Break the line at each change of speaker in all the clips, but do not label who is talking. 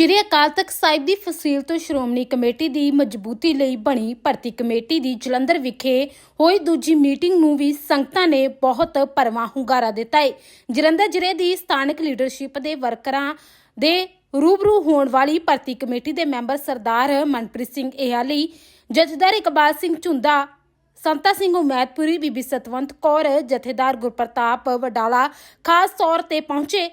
ਸ਼੍ਰੀ ਅਕਾਲ ਤਖਤ ਸਾਹਿਬ ਦੀ ਫਸੀਲ ਤੋਂ ਸ਼੍ਰੋਮਣੀ ਕਮੇਟੀ ਦੀ ਮਜ਼ਬੂਤੀ ਲਈ ਬਣੀ ਭਰਤੀ ਕਮੇਟੀ ਦੀ ਜਲੰਧਰ ਵਿਖੇ ਹੋਈ ਦੂਜੀ ਮੀਟਿੰਗ ਨੂੰ ਵੀ ਸੰਗਤਾਂ ਨੇ ਬਹੁਤ ਭਰਵਾਂ ਹੁੰਗਾਰਾ ਦਿੱਤਾ ਹੈ ਜਲੰਧਰ ਜ਼ਿਲ੍ਹੇ ਦੀ ਸਥਾਨਕ ਲੀਡਰਸ਼ਿਪ ਦੇ ਵਰਕਰਾਂ ਦੇ ਰੂਬਰੂ ਹੋਣ ਵਾਲੀ ਭਰਤੀ ਕਮੇਟੀ ਦੇ ਮੈਂਬਰ ਸਰਦਾਰ ਮਨਪ੍ਰੀਤ ਸਿੰਘ ਏਹਾਲੀ ਜਥੇਦਾਰ ਇਕਬਾਲ ਸਿੰਘ ਝੁੰਦਾ, ਸੰਤਾ ਸਿੰਘ ਉਮੈਦਪੁਰੀ, ਬੀਬੀ ਸਤਵੰਤ ਕੌਰ, ਜਥੇਦਾਰ ਗੁਰਪ੍ਰਤਾਪ ਵਡਾਲਾ ਖਾਸ ਤੌਰ ਤੇ ਪਹੁੰਚੇ।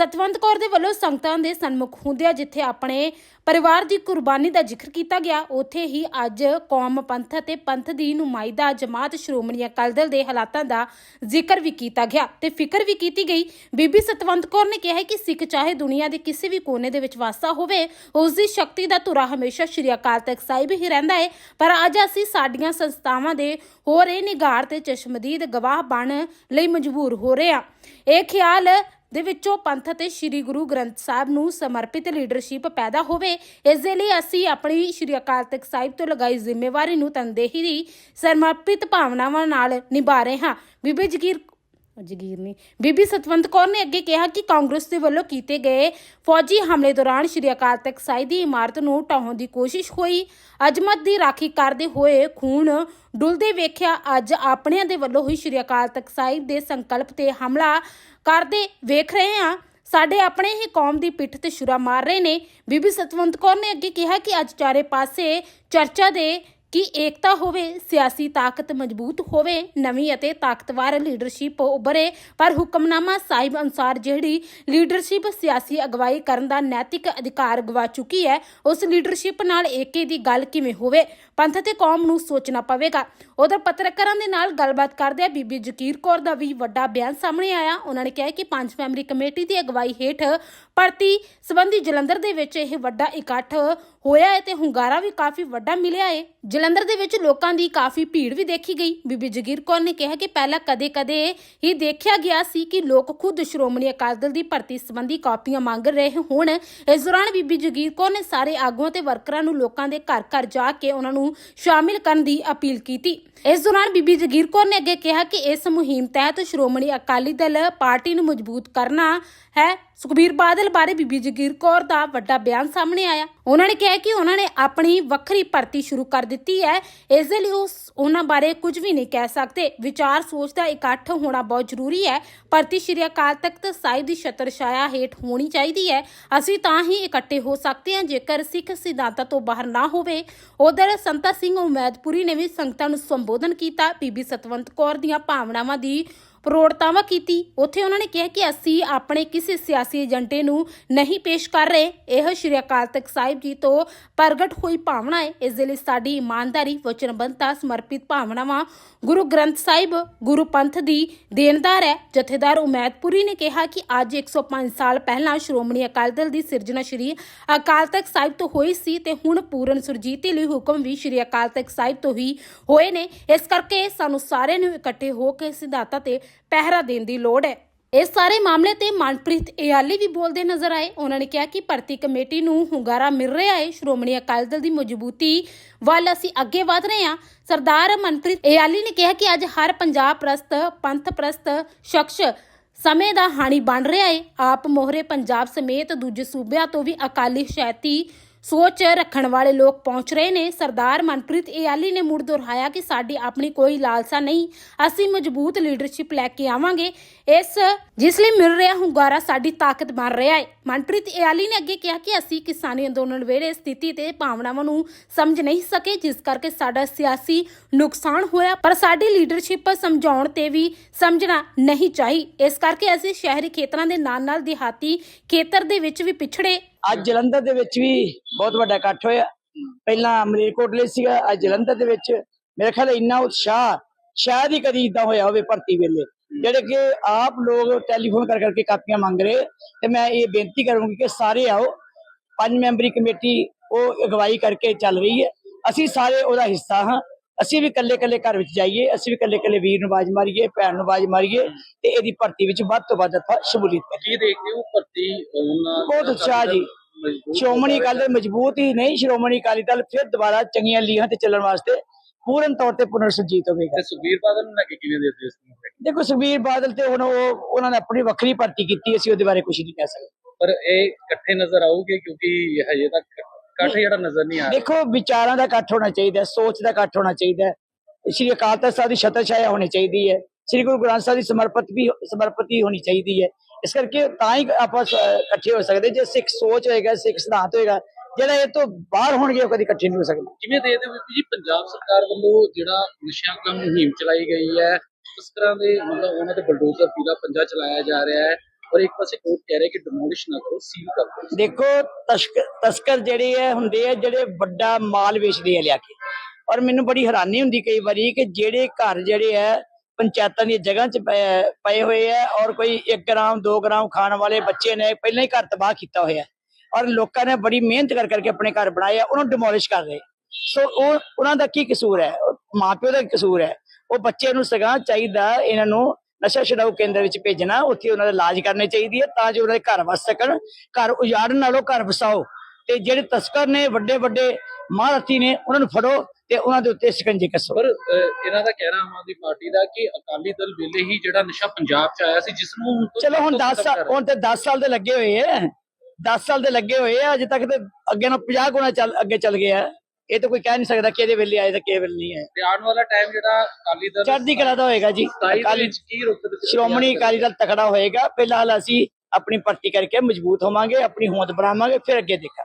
ਸਤਵੰਤ ਕੌਰ ਦੇ ਵੱਲੋਂ ਸੰਗਤਾਂ ਦੇ ਸਨਮੁਖ ਹੁੰਦਿਆਂ ਜਿੱਥੇ ਆਪਣੇ ਪਰਿਵਾਰ ਦੀ ਕੁਰਬਾਨੀ ਦਾ ਜ਼ਿਕਰ ਕੀਤਾ ਗਿਆ, ਉੱਥੇ ਹੀ ਅੱਜ ਕੌਮ ਪੰਥ ਅਤੇ ਪੰਥ ਦੀ ਨੁਮਾਇੰਦਾ ਜਮਾਤ ਸ਼੍ਰੋਮਣੀ ਅਕਾਲੀ ਦਲ ਦੇ ਹਾਲਾਤਾਂ ਦਾ ਜ਼ਿਕਰ ਵੀ ਕੀਤਾ ਗਿਆ ਤੇ ਫਿਕਰ ਵੀ ਕੀਤੀ ਗਈ। ਬੀਬੀ ਸਤਵੰਤ ਕੌਰ ਨੇ ਕਿਹਾ ਕਿ ਸਿੱਖ ਚਾਹੇ ਦੁਨੀਆ ਦੇ ਕਿਸੇ ਵੀ ਕੋਨੇ ਦੇ ਵਿੱਚ ਵਾਸਾ ਹੋਵੇ, ਉਸ ਦੀ ਸ਼ਕਤੀ ਦਾ ਧੁਰਾ ਹਮੇਸ਼ਾ ਸ਼੍ਰੀ ਅਕਾਲ ਤਖਤ ਸਾਹਿਬ ਹੀ ਰਹਿੰਦਾ ਹੈ ਪਰ ਅੱਜ ਅਸੀਂ ਸਾਡੀਆਂ ਸੰਸਥਾਵਾਂ ਦੇ ਹੋ ਰਹੇ ਨਿਗਾਰ ਤੇ ਚਸ਼ਮਦੀਦ ਗਵਾਹ ਬਣ ਲਈ ਮਜਬੂਰ ਹੋ ਰਹੇ ਹਾਂ। ਇਹ ਖਿਆਲ ਦੇ ਵਿੱਚੋਂ ਪੰਥ ਅਤੇ ਸ੍ਰੀ ਗੁਰੂ ਗ੍ਰੰਥ ਸਾਹਿਬ ਨੂੰ ਸਮਰਪਿਤ ਲੀਡਰਸ਼ਿਪ ਪੈਦਾ ਹੋਵੇ, ਇਸ ਦੇ ਲਈ ਅਸੀਂ ਆਪਣੀ ਸ੍ਰੀ ਅਕਾਲ ਤਖਤ ਸਾਹਿਬ ਤੋਂ ਲਗਾਈ ਜ਼ਿੰਮੇਵਾਰੀ ਨੂੰ ਤਨਦੇਹੀ ਦੀ ਸਮਰਪਿਤ ਭਾਵਨਾਵਾਂ ਨਾਲ ਨਿਭਾ ਰਹੇ ਹਾਂ। ਬੀਬੀ ਜਗੀਰ ਜਗੀਰ ਨਹੀਂ ਬੀਬੀ ਸਤਵੰਤ ਕੌਰ ਨੇ ਅੱਗੇ ਕਿਹਾ ਕਿ ਕਾਂਗਰਸ ਦੇ ਵੱਲੋਂ ਕੀਤੇ ਗਏ ਫੌਜੀ ਹਮਲੇ ਦੌਰਾਨ ਸ਼੍ਰੀ ਅਕਾਲ ਤਖਤ ਸਾਹਿਬ ਦੀ ਇਮਾਰਤ ਨੂੰ ਢਾਹੁਣ ਦੀ ਕੋਸ਼ਿਸ਼ ਹੋਈ। ਅਜਮਤ ਦੀ ਰਾਖੀ ਕਰਦੇ ਹੋਏ ਖੂਨ ਡੁੱਲਦੇ ਵੇਖਿਆ ਅੱਜ ਆਪਣਿਆਂ ਦੇ ਵੱਲੋਂ ਹੋਈ ਸ਼੍ਰੀ ਅਕਾਲ ਤਖਤ ਸਾਹਿਬ ਦੇ ਸੰਕਲਪ ਤੇ ਹਮਲਾ ਕਰਦੇ ਵੇਖ ਰਹੇ ਹਾਂ। ਸਾਡੇ ਆਪਣੇ ਹੀ ਕੌਮ ਦੀ ਪਿੱਠ ਤੇ ਛੁਰਾ ਮਾਰ ਰਹੇ ਨੇ। ਬੀਬੀ ਸਤਵੰਤ ਕੌਰ ਨੇ ਅੱਗੇ ਕਿਹਾ ਕਿ ਅੱਜ ਚਾਰੇ ਪਾਸੇ ਚਰਚਾ ਦੇ ਕਿ ਏਕਤਾ ਹੋਵੇ, ਸਿਆਸੀ ਤਾਕਤ ਮਜ਼ਬੂਤ ਹੋਵੇ, ਨਵੀਂ ਅਤੇ ਤਾਕਤਵਰ ਲੀਡਰਸ਼ਿਪ ਉੱਭਰੇ। ਪਰ ਹੁਕਮਨਾਮਾ ਸਾਹਿਬ ਅਨੁਸਾਰ ਜਿਹੜੀ ਲੀਡਰਸ਼ਿਪ ਸਿਆਸੀ ਅਗਵਾਈ ਕਰਨ ਦਾ ਨੈਤਿਕ ਅਧਿਕਾਰ ਗਵਾ ਚੁੱਕੀ ਹੈ, ਉਸ ਲੀਡਰਸ਼ਿਪ ਨਾਲ ਏਕੇ ਦੀ ਗੱਲ ਕਿਵੇਂ ਹੋਵੇ? ਪੰਥ ਤੇ ਕੌਮ ਨੂੰ ਸੋਚਣਾ ਪਵੇਗਾ। ਉਧਰ ਪੱਤਰਕਾਰਾਂ ਦੇ ਨਾਲ ਗੱਲਬਾਤ ਕਰਦਿਆਂ ਬੀਬੀ ਜਕੀਰ ਕੌਰ ਦਾ ਵੀ ਵੱਡਾ ਬਿਆਨ ਸਾਹਮਣੇ ਆਇਆ। ਉਹਨਾਂ ਨੇ ਕਿਹਾ ਕਿ ਪੰਜ ਫੈਮਿਲੀ ਕਮੇਟੀ ਦੀ ਅਗਵਾਈ ਹੇਠ ਭਰਤੀ ਸੰਬੰਧੀ ਜਲੰਧਰ ਦੇ ਵਿੱਚ ਇਹ ਵੱਡਾ ਇਕੱਠ ਹੋਇਆ ਹੈ ਤੇ ਹੁੰਗਾਰਾ ਵੀ ਕਾਫੀ ਵੱਡਾ ਮਿਲਿਆ ਹੈ। ਜਲੰਧਰ ਦੇ ਵਿੱਚ ਲੋਕਾਂ ਦੀ ਕਾਫੀ ਭੀੜ ਵੀ ਦੇਖੀ ਗਈ। ਬੀਬੀ ਜਗੀਰ ਕੌਰ ਨੇ ਕਿਹਾ ਕਿ ਪਹਿਲਾਂ ਕਦੇ-ਕਦੇ ਹੀ ਦੇਖਿਆ ਗਿਆ ਸੀ ਕਿ ਲੋਕ ਖੁਦ ਸ਼੍ਰੋਮਣੀ ਅਕਾਲੀ ਦਲ ਦੀ ਭਰਤੀ ਸੰਬੰਧੀ ਕਾਪੀਆਂ ਮੰਗ ਰਹੇ ਹੋਣ। ਇਸ ਦੌਰਾਨ ਬੀਬੀ ਜਗੀਰ ਕੌਰ ਨੇ ਸਾਰੇ ਆਗੂਆਂ ਤੇ ਵਰਕਰਾਂ ਨੂੰ ਲੋਕਾਂ ਦੇ ਘਰ-ਘਰ ਜਾ ਕੇ ਉਹਨਾਂ ਨੂੰ ਸ਼ਾਮਿਲ ਕਰਨ ਦੀ ਅਪੀਲ ਕੀਤੀ। ਇਸ ਦੌਰਾਨ ਬੀਬੀ ਜਗੀਰ ਕੌਰ ਨੇ ਅੱਗੇ ਕਿਹਾ ਕਿ ਇਸ ਮੁਹਿੰਮ ਤਹਿਤ ਸ਼੍ਰੋਮਣੀ ਅਕਾਲੀ ਦਲ ਪਾਰਟੀ ਨੂੰ ਮਜ਼ਬੂਤ ਕਰਨਾ ਹੈ। ਸੁਖਬੀਰ ਬਾਦਲ ਬਾਰੇ ਬੀਬੀ ਜਗੀਰ ਕੌਰ ਦਾ ਵੱਡਾ ਬਿਆਨ ਸਾਹਮਣੇ ਆਇਆ। ਉਹਨਾਂ ਨੇ ਕਿਹਾ ਕਿ ਉਹਨਾਂ ਨੇ ਆਪਣੀ ਵੱਖਰੀ ਭਰਤੀ ਸ਼ੁਰੂ ਕਰ ਦਿੱਤੀ ਹੈ। ਇਸ ਦੇ ਲਈ ਉਸ ਉਹਨਾਂ ਬਾਰੇ ਕੁਝ ਵੀ ਨਹੀਂ ਕਹਿ ਸਕਦੇ। ਵਿਚਾਰ ਸੋਚ ਦਾ ਇਕੱਠ ਹੋਣਾ ਬਹੁਤ ਜ਼ਰੂਰੀ ਹੈ। ਭਰਤੀ ਸ਼੍ਰੀ ਅਕਾਲ ਤਖਤ ਸਾਹਿਬ ਦੀ ਛਤਰ ਛਾਇਆ ਹੇਠ ਹੋਣੀ ਚਾਹੀਦੀ ਹੈ। ਅਸੀਂ ਤਾਂ ਹੀ ਇਕੱਠੇ ਹੋ ਸਕਦੇ ਹਾਂ, ਜੇਕਰ ਸਿੱਖ ਸਿਧਾਂਤਾਂ ਤੋਂ ਬਾਹਰ ਨਾ ਹੋਵੇ। ਉਧਰ ਸੰਤਾ ਸਿੰਘ ਉਮੈਦਪੁਰੀ ਨੇ ਵੀ ਸੰਗਤਾਂ ਨੂੰ ਸੰਬੋਧਨ ਕੀਤਾ। ਬੀਬੀ ਸਤਵੰਤ ਕੌਰ ਦੀਆਂ ਭਾਵਨਾਵਾਂ ਦੀ ਪ੍ਰੋੜਤਾਵਾ ਕੀਤੀ। ਉੱਥੇ ਉਹਨਾਂ ਨੇ ਕਿਹਾ ਕਿ ਅਸੀਂ ਆਪਣੇ ਕਿਸੇ ਸਿਆਸੀ ਏਜੰਡੇ ਨੂੰ ਨਹੀਂ ਪੇਸ਼ ਕਰ ਰਹੇ। ਇਹ ਸ਼੍ਰੀ ਅਕਾਲ ਤਖਤ ਸਾਹਿਬ ਜੀ ਤੋਂ ਪ੍ਰਗਟ ਹੋਈ ਭਾਵਨਾ ਹੈ। ਇਸ ਦੇ ਲਈ ਸਾਡੀ ਇਮਾਨਦਾਰੀ, ਵਚਨਬੱਧਤਾ, ਸਮਰਪਿਤ ਭਾਵਨਾਵਾਂ ਗੁਰੂ ਗ੍ਰੰਥ ਸਾਹਿਬ, ਗੁਰੂ ਪੰਥ ਦੀ ਦੇਣਦਾਰ ਹੈ। ਜਥੇਦਾਰ ਉਮੈਦਪੁਰੀ ਨੇ ਕਿਹਾ ਕਿ ਅੱਜ 105 ਸਾਲ ਪਹਿਲਾਂ ਸ਼੍ਰੋਮਣੀ ਅਕਾਲੀ ਦਲ ਦੀ ਸਿਰਜਣਾ ਸ਼੍ਰੀ ਅਕਾਲ ਤਖਤ ਸਾਹਿਬ ਤੋਂ ਹੋਈ ਸੀ ਤੇ ਹੁਣ ਪੂਰਨ ਸੁਰਜੀਤੀ ਲਈ ਹੁਕਮ ਵੀ ਸ਼੍ਰੀ ਅਕਾਲ ਤਖਤ ਸਾਹਿਬ ਤੋਂ ਹੀ ਹੋਏ ਨੇ। ਇਸ ਕਰਕੇ ਸਾਨੂੰ ਸਾਰਿਆਂ ਨੂੰ ਇਕੱਠੇ ਹੋ ਕੇ ਸਿਧਾਂਤਾਂ ਤੇ ਪਹਿਰਾ ਦੇਣ ਦੀ ਲੋੜ ਹੈ। ਇਸ ਸਾਰੇ ਮਾਮਲੇ ਤੇ ਮਨਪ੍ਰੀਤ ਇਆਲੀ ਵੀ ਬੋਲਦੇ ਨਜ਼ਰ ਆਏ। ਉਹਨਾਂ ਨੇ ਕਿਹਾ ਕਿ ਭਰਤੀ ਕਮੇਟੀ ਨੂੰ ਹੁੰਗਾਰਾ ਮਿਲ ਰਿਹਾ ਹੈ। ਸ਼੍ਰੋਮਣੀ ਅਕਾਲੀ ਦਲ ਦੀ ਮਜ਼ਬੂਤੀ ਵੱਲ ਅਸੀਂ ਅੱਗੇ ਵਧ ਰਹੇ ਹਾਂ। ਸਰਦਾਰ ਮਨਪ੍ਰੀਤ ਇਆਲੀ ਨੇ ਕਿਹਾ ਕਿ ਅੱਜ ਹਰ ਪੰਜਾਬ ਪ੍ਰਸਤ ਪੰਥ ਪ੍ਰਸਤ ਸ਼ਖਸ ਸਮੇਂ ਦਾ ਹਾਣੀ ਬਣ ਰਿਹਾ ਹੈ। ਆਪ ਮੋਹਰੇ ਪੰਜਾਬ ਸਮੇਤ ਦੂਜੇ ਸੂਬਿਆਂ ਤੋਂ ਵੀ ਅਕਾਲੀ ਸ਼ੈਤੀ ਸੋਚ ਰੱਖਣ ਵਾਲੇ ਲੋਕ ਪਹੁੰਚ ਰਹੇ ਨੇ। ਸਰਦਾਰ ਮਨਪ੍ਰੀਤ ਇਆਲੀ ਨੇ ਮੁੜ ਦੁਹਰਾਇਆ ਕਿ ਸਾਡੀ ਆਪਣੀ ਕੋਈ ਲਾਲਸਾ ਨਹੀਂ। ਅਸੀਂ ਮਜ਼ਬੂਤ ਲੀਡਰਸ਼ਿਪ ਲੈ ਕੇ ਆਵਾਂਗੇ। ਇਸ ਜਿਸ ਲਈ ਮਿਲ ਰਿਹਾ ਹੁੰਗਾਰਾ ਸਾਡੀ ਤਾਕਤ ਬਣ ਰਿਹਾ ਹੈ। ਮਨਪ੍ਰੀਤ ਇਆਲੀ ਨੇ ਅੱਗੇ ਕਿਹਾ ਕਿ ਅਸੀਂ ਕਿਸਾਨੀ ਅੰਦੋਲਨ ਵੇਲੇ ਸਥਿਤੀ ਤੇ ਭਾਵਨਾਵਾਂ ਨੂੰ ਸਮਝ ਨਹੀਂ ਸਕੇ, ਜਿਸ ਕਰਕੇ ਸਾਡਾ ਸਿਆਸੀ ਨੁਕਸਾਨ ਹੋਇਆ। ਪਰ ਸਾਡੀ ਲੀਡਰਸ਼ਿਪ ਸਮਝਾਉਣ ਤੇ ਵੀ ਸਮਝਣਾ ਨਹੀਂ ਚਾਹੀ। ਇਸ ਕਰਕੇ ਅਸੀਂ ਸ਼ਹਿਰੀ ਖੇਤਰਾਂ ਦੇ ਨਾਲ ਨਾਲ ਦਿਹਾਤੀ ਖੇਤਰ ਦੇ ਵਿੱਚ ਵੀ ਪਿਛੜੇ
ਅੱਜ ਜਲੰਧਰ ਦੇ ਵਿੱਚ ਵੀ ਬਹੁਤ ਵੱਡਾ ਇਕੱਠ ਹੋਇਆ। ਪਹਿਲਾਂ ਮਲੇਰਕੋਟਲੇ ਸੀਗਾ ਅੱਜ ਜਲੰਧਰ ਦੇ ਵਿੱਚ। ਮੇਰੇ ਖਿਆਲ ਇੰਨਾ ਉਤਸ਼ਾਹ ਸ਼ਾਇਦ ਹੀ ਕਦੀ ਇਦਾਂ ਹੋਇਆ ਹੋਵੇ ਭਰਤੀ ਵੇਲੇ। ਜਿਹੜੇ ਕਿ ਆਪ ਲੋਕ ਟੈਲੀਫੋਨ ਕਰ ਕਰਕੇ ਕਾਪੀਆਂ ਮੰਗ ਰਹੇ ਤੇ ਮੈਂ ਇਹ ਬੇਨਤੀ ਕਰੂੰਗੀ ਕਿ ਸਾਰੇ ਆਓ। ਪੰਜ ਮੈਂਬਰੀ ਕਮੇਟੀ ਉਹ ਅਗਵਾਈ ਕਰਕੇ ਚੱਲ ਰਹੀ ਹੈ। ਅਸੀਂ ਸਾਰੇ ਉਹਦਾ ਹਿੱਸਾ ਹਾਂ। ਅਸੀਂ ਵੀ ਇਕੱਲੇ ਇਕੱਲੇ ਘਰ ਵਿੱਚ ਜਾਈਏ ਅਸੀਂ ਵੀ ਇਕੱਲੇ ਇਕੱਲੇ ਵੀਰ ਨੂੰ ਆਵਾਜ਼ ਮਾਰੀਏ ਭੈਣ ਨੂੰ ਆਵਾਜ਼ ਮਾਰੀਏ ਤੇ ਇਹਦੀ ਭਰਤੀ ਵਿੱਚ ਵੱਧ ਤੋਂ ਵੱਧ ਸ਼ਮੂਲੀਅਤ ਕਰੀਏ।
ਕੀ ਦੇਖਦੇ ਹੋ ਭਰਤੀ ਹੋਣ
ਬਹੁਤ ਉਤਸ਼ਾਹ ਜੀ। ਸ਼੍ਰੋਮਣੀ ਅਕਾਲੀ ਦਲ ਮਜ਼ਬੂਤ ਹੀ ਨਹੀਂ ਸ਼੍ਰੋਮਣੀ ਅਕਾਲੀ ਦਲ ਫਿਰ ਦੁਬਾਰਾ ਚੰਗੀਆਂ ਲੀਹਾਂ ਤੇ ਚੱਲਣ ਵਾਸਤੇ ਪੂਰਨ ਤੌਰ ਤੇ ਪੁਨਰ ਸੁਰਜੀਤ ਹੋਵੇਗਾ।
ਤੇ ਸੁਖਬੀਰ ਬਾਦਲ ਨੂੰ ਲੈ ਕੇ ਕਿਵੇਂ ਦੇਖਦੇ ਹੋ
ਦੇਖੋ ਸੁਖਬੀਰ ਬਾਦਲ ਤੇ ਹੁਣ ਉਹ ਉਹਨਾਂ ਨੇ ਆਪਣੀ ਵੱਖਰੀ ਭਰਤੀ ਕੀਤੀ ਅਸੀਂ ਉਹਦੇ ਬਾਰੇ ਕੁਝ ਨਹੀਂ ਕਹਿ ਸਕਦੇ।
ਪਰ ਇਹ ਇਕੱਠੇ ਨਜ਼ਰ ਆਉਗੇ ਕਿਉਂਕਿ ਹਜੇ ਤੱਕ ਇਕੱਠ ਜਿਹੜਾ ਨਜ਼ਰ ਨਹੀਂ ਆ ਰਿਹਾ।
ਦੇਖੋ ਵਿਚਾਰਾਂ ਦਾ ਇਕੱਠ ਹੋਣਾ ਚਾਹੀਦਾ ਸੋਚ ਦਾ ਇਕੱਠ ਹੋਣਾ ਚਾਹੀਦਾ। ਸ਼੍ਰੀ ਅਕਾਲ ਤਖਤ ਸਾਹਿਬ ਦੀ ਛਤਰ ਛਾਇਆ ਹੋਣੀ ਚਾਹੀਦੀ ਹੈ। ਸ਼੍ਰੀ ਗੁਰੂ ਗ੍ਰੰਥ ਸਾਹਿਬ ਦੀ ਸਮਰਪਿਤ ਵੀ ਸਮਰਪਿਤੀ ਹੋਣੀ ਚਾਹੀਦੀ ਹੈ। ਇਸ ਕਰਕੇ ਤਾਂ ਹੀ ਆਪਾਂ ਇਕੱਠੇ ਹੋ ਸਕਦੇ ਜੇ ਸਿੱਖ ਸੋਚ ਹੋਏਗਾ ਸਿੱਖ ਸਿਧਾਂਤ ਹੋਏਗਾ ਜਿਹੜਾ ਇਹ ਤੋਂ ਬਾਹਰ ਹੋਣਗੇ ਉਹ ਕਦੀ ਇਕੱਠੇ ਨਹੀਂ ਹੋ ਸਕਦੇ।
ਕਿਵੇਂ ਦੇਖਦੇ ਹੋ ਜੀ ਪੰਜਾਬ ਸਰਕਾਰ ਵੱਲੋਂ ਜਿਹੜਾ ਨਸ਼ਿਆਂ ਖਿਲਾਫ ਮੁਹਿੰਮ ਚਲਾਈ ਗਈ ਹੈ ਇਸ ਤਰ੍ਹਾਂ ਦੇ ਮਤਲਬ ਉਹਨਾਂ ਤੇ ਬਲਡੋਜ਼ਰ ਪੂਰਾ ਪੰਜਾ ਚਲਾਇਆ ਜਾ ਰਿਹਾ ਹੈ ਔਰ ਇੱਕ ਪਾਸੇ ਕੋਰਟ ਕਹਿ ਰਿਹਾ ਕਿ ਡਿਮੋਲਿਸ਼ ਨਾ ਕਰੋ ਸੀਲ ਕਰ ਦਿਓ।
ਦੇਖੋ ਤਸਕ- ਤਸਕਰ ਜਿਹੜੇ ਹੈ ਹੁੰਦੇ ਆ ਜਿਹੜੇ ਵੱਡਾ ਮਾਲ ਵੇਚਦੇ ਆ ਲਿਆ ਕੇ। ਔਰ ਮੈਨੂੰ ਬੜੀ ਹੈਰਾਨੀ ਹੁੰਦੀ ਕਈ ਵਾਰੀ ਕਿ ਜਿਹੜੇ ਘਰ ਜਿਹੜੇ ਹੈ ਪੰਚਾਇਤਾਂ ਦੀਆਂ ਜਗ੍ਹਾ 'ਚ ਪਏ- ਹੋਏ ਆ ਔਰ ਕੋਈ 1 ਗ੍ਰਾਮ 2 ਗ੍ਰਾਮ ਖਾਣ ਵਾਲੇ ਬੱਚੇ ਨੇ ਪਹਿਲਾਂ ਹੀ ਘਰ ਤਬਾਹ ਕੀਤਾ ਹੋਇਆ। ਔਰ ਲੋਕਾਂ ਨੇ ਬੜੀ ਮਿਹਨਤ ਕਰ, ਕਰਕੇ ਆਪਣੇ ਘਰ ਬਣਾਏ ਆ, ਉਹਨੂੰ ਡਿਮੋਲਿਸ਼ ਕਰ ਰਹੇ ਸੋ ਉਹ, ਉਹਨਾਂ ਦਾ ਕੀ ਕਸੂਰ ਹੈ? ਉਹ ਮਾਪਿਓ ਦਾ ਕਸੂਰ ਹੈ? ਉਹ ਬੱਚੇ ਨੂੰ ਸਗਾਂ ਚਾਹੀਦਾ, ਇਹਨਾਂ ਨੂੰ ਨਸ਼ਾ ਛਡਾਊ ਕੇਂਦਰ ਵਿੱਚ ਭੇਜਣਾ, ਉੱਥੇ ਉਹਨਾਂ ਦਾ ਇਲਾਜ ਕਰਨੇ ਚਾਹੀਦੀ ਹੈ ਤਾਂ ਜੋ ਉਹਨਾਂ ਦੇ ਘਰ ਵਸ ਸਕਣ। ਘਰ ਉਜਾੜਨ ਨਾਲੋਂ ਘਰ ਵਸਾਓ। ਤੇ ਜਿਹੜੇ ਤਸਕਰ ਨੇ ਵੱਡੇ ਵੱਡੇ ਮਹਾਰਥੀ ਨੇ ਉਹਨਾਂ ਨੂੰ ਫੜੋ ਤੇ ਉਹਨਾਂ ਦੇ ਉੱਤੇ ਸ਼ਿਕੰਜੇ ਕੱਸੋ।
ਪਰ ਇਹਨਾਂ ਦਾ ਕਹਿਣਾ ਆਮ ਆਦਮੀ ਪਾਰਟੀ ਦਾ ਕਿ ਅਕਾਲੀ ਦਲ ਵੇਲੇ ਹੀ ਜਿਹੜਾ ਨਸ਼ਾ ਪੰਜਾਬ 'ਚ ਆਇਆ ਸੀ ਜਿਸ ਨੂੰ
ਚਲੋ ਹੁਣ
ਖਤਮ
10 ਸਾਲ ਹੁਣ ਤੇ 10 ਸਾਲ ਦੇ ਲੱਗੇ ਹੋਏ ਆ 10 ਸਾਲ ਦੇ ਲੱਗੇ ਹੋਏ ਆ ਅਜੇ ਤੱਕ ਤੇ ਅੱਗੇ ਨੂੰ 50 ਗੁਣਾ ਚੱਲ ਅੱਗੇ ਚੱਲ ਗਿਆ ਇਹ ਤਾਂ ਕੋਈ ਕਹਿ ਨਹੀਂ ਸਕਦਾ ਕਿਹਦੇ ਵੇਲੇ ਆਏ ਤੇ ਕਿਹਦੇ ਵੇਲੇ ਨਹੀਂ ਆਏ।
ਤੇ ਆਉਣ ਵਾਲਾ ਟਾਈਮ ਜਿਹੜਾ ਅਕਾਲੀ ਦਲ
ਚੜ੍ਹਦੀ ਕਲਾ ਦਾ ਹੋਏਗਾ ਜੀ।
27 ਦੇ
ਅਕਾਲੀ
ਕੀ ਰੁੱਖ
ਸ਼੍ਰੋਮਣੀ ਅਕਾਲੀ ਦਲ ਤਕੜਾ ਹੋਏਗਾ। ਫਿਲਹਾਲ ਅਸੀਂ ਆਪਣੀ ਭਰਤੀ ਕਰਕੇ ਮਜ਼ਬੂਤ ਹੋਵਾਂਗੇ ਆਪਣੀ ਹੋਂਦ ਬਣਾਵਾਂਗੇ ਫਿਰ ਅੱਗੇ ਦੇਖਾਂਗੇ।